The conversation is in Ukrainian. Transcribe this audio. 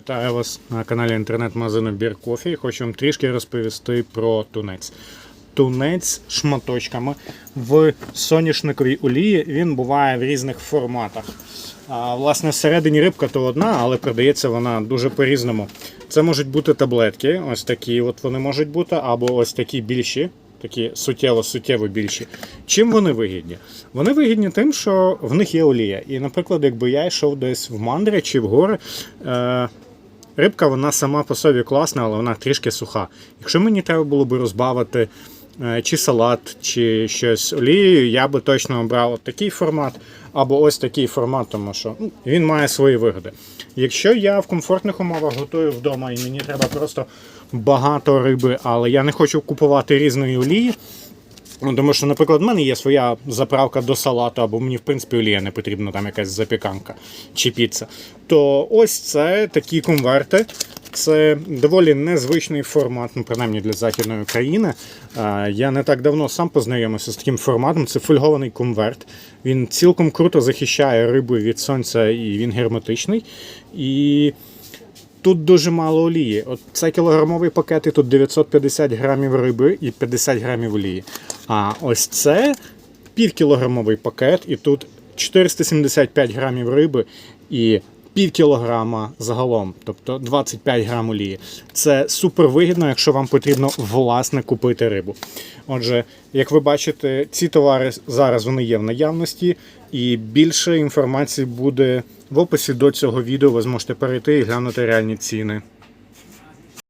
Вітаю вас на каналі інтернет-магазину Бір Кофі. Хочу вам трішки розповісти про тунець. Тунець шматочками в соняшниковій олії він буває в різних форматах. А, власне, всередині рибка то одна, але продається вона дуже по-різному. Це можуть бути таблетки, ось такі от вони можуть бути, або ось такі більші, такі суттєво-суттєво більші. Чим вони вигідні? Вони вигідні тим, що в них є олія. І, наприклад, якби я йшов десь в мандри чи в гори. Рибка вона сама по собі класна, але вона трішки суха. Якщо мені треба було би розбавити е, чи салат, чи щось олією, я би точно обрав от такий формат або ось такий формат, тому що ну, він має свої вигоди. Якщо я в комфортних умовах готую вдома і мені треба просто багато риби, але я не хочу купувати різної олії. Ну, тому що, наприклад, в мене є своя заправка до салату, або мені, в принципі, олія не потрібна, там якась запіканка чи піца. То ось це такі конверти. Це доволі незвичний формат, ну, принаймні для західної країни. Я не так давно сам познайомився з таким форматом. Це фольгований конверт. Він цілком круто захищає рибу від сонця і він герметичний. І Тут дуже мало олії. От це кілограмовий пакет, і тут 950 грамів риби і 50 грамів олії. А ось це півкілограмовий пакет, і тут 475 грамів риби і пів кілограма загалом, тобто 25 грам олії. Це супер вигідно, якщо вам потрібно власне купити рибу. Отже, як ви бачите, ці товари зараз вони є в наявності, і більше інформації буде в описі до цього відео. Ви зможете перейти і глянути реальні ціни.